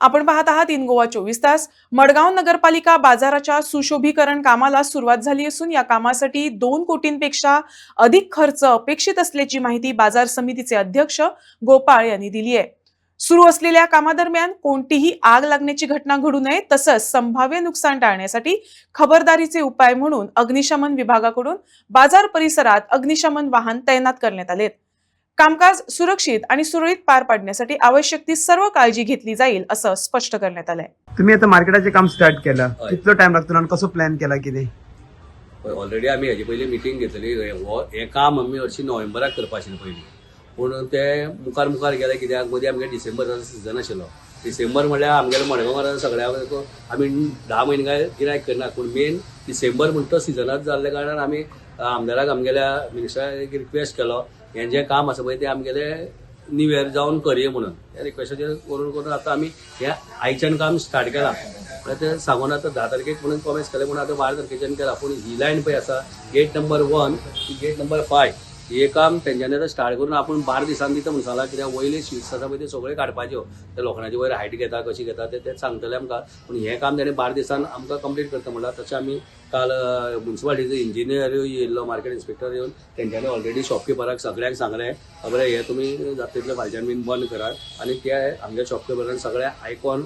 आपण पाहत आहात इन गोवा चोवीस तास. मडगाव नगरपालिका बाजाराच्या सुशोभीकरण कामाला सुरुवात झाली असून या कामासाठी दोन कोटींपेक्षा अधिक खर्च अपेक्षित असल्याची माहिती बाजार समितीचे अध्यक्ष गोपाळ यांनी दिली आहे. सुरू असलेल्या कामादरम्यान कोणतीही आग लागण्याची घटना घडू नये तसंच संभाव्य नुकसान टाळण्यासाठी खबरदारीचे उपाय म्हणून अग्निशमन विभागाकडून बाजार परिसरात अग्निशमन वाहन तैनात करण्यात आलेत. कामकाज सुरक्षित आणि सुरळीत पार पाडण्यासाठी आवश्यक ती सर्व काळजी घेतली जाईल असं स्पष्ट करण्यात आलंय. तुम्ही आता मार्केटाचे काम स्टार्ट केलं. हय. कितलो टाइम लागतो? आणि कसो प्लॅन केला कितें? ऑलरेडी आमी हेजे पयलीं मिटींग घेतली हो हें काम आमी हरशीं नोव्हेंबराक करपा आशिल्लें पयलीं पूण ते मुखार मुखार गेले कित्याक मदीं आमगे डिसेंबराचो सिजन आशिल्लो डिसेंबर म्हणल्यार आमगेले मडगांवार सगळ्या आमी धा म्हयने काय गिरायक करना पूण मेन डिसेंबर म्हणटा तो सिजनाच जाल्ल्या कारणान आमी आमदाराक आमगेल्या मिनिस्टराक रिक्वेस्ट केलो. हें जें काम आसा पळय म्हणजे तें आमगेलें न्यू इयर जावन करये म्हणून. त्या रिक्वेस्टाचेर करून करून आतां आमी हें आयच्यान काम स्टार्ट केलां. म्हळ्यार तें सांगून आतां धा तारखेक म्हणून प्रॉमिस केलें म्हणून आतां बारा तारखेच्यान केलां. पूण ही लायन पळय आसा gate number one gate number five हे काम तेंच्यांनी आतां स्टार्ट करून आपूण बारा दिसान दिता म्हणून सांगलां कित्याक वयले शीट्स आसा पळय ते सगळे काडपाच्यो हो. ते लोखंडाचे वयर हायट घेता कशी घेता ते तेच सांगतले आमकां. पूण हें काम तेणें बारा दिसान आमकां कंप्लीट करता म्हणल्यार तशें आमी काल म्युन्सिपालिटीचो इंजिनियर येयल्लो मार्केट इन्स्पेक्टर येवन तेंच्यांनी ऑलरेडी शॉपकिपराक सगळ्यांक सांगलें खबर हे तुमी जाता तितले फालच्यान बीन बंद करात आनी ते आमच्या शॉपकिपरान सगळे आयकॉन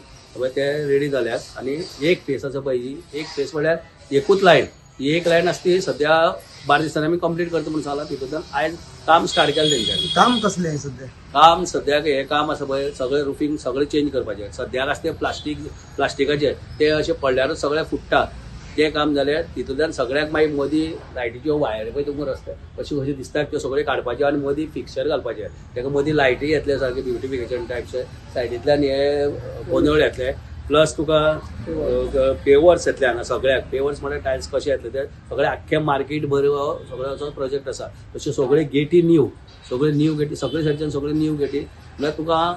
ते रेडी जाल्यात आनी एक फेस आसा पळय ही एक फेस म्हळ्यार एकूच लायन ही एक लायन आसा ती सद्या बारा दिसांनी आमी कंप्लीट करता म्हणून सांगला तितूंतल्यान आयज काम स्टार्ट केलें तेंच्यांनी काम कसलें सध्या? काम सद्याक हे काम आसा पळय सगळें रुफींग सगळें चेंज करपाचें सद्याक आसा तें प्लास्टीक प्लास्टिकाचें ते अशें पडल्यारूच सगळें फुट्टा तें काम जालें तितूंतल्यान सगळ्याक मागीर मदीं लायटीच्यो वायरी पळय तुमकां रस्ते. अश्यो कश्यो दिसतात त्यो सगळ्यो काडपाच्यो आनी मदीं फिक्सर घालपाचें तेका मदीं लायटी येतले सारके ब्युटिफिकेशन टायपचे सायडींतल्यान हे पोंदळ येतले प्लस तुका पेवर्स येतले हांगा सगळ्याक. पेवर्स म्हणल्यार टायल्स कशे येतले ते? सगळे आख्खे मार्केट भर हो सगळो असो प्रोजेक्ट आसा तश्यो सगळे गेटी न्यू. सगळे न्यू गेटी सगळे सायडच्यान सगळे न्यू गेटी. म्हळ्यार तुका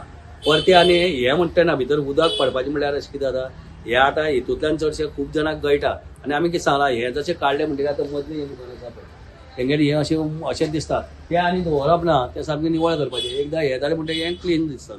परते आनी हे म्हणटा ना भितर उदक पडपाचें म्हळ्यार अशें कितें जाता? हे आतां हितूंतल्यान चडशे खूब जाणांक गळटा आनी आमी कितें सांगलां हे जशें काडलें म्हणटकीर आतां मदली हें दुकान आसा पळय. तेंगेर हें अशें अशें दिसता. तें आनी दवरप ना तें सामकें निवळ करपाचें. एकदां हें जालें म्हणटगीर हें क्लीन दिसता.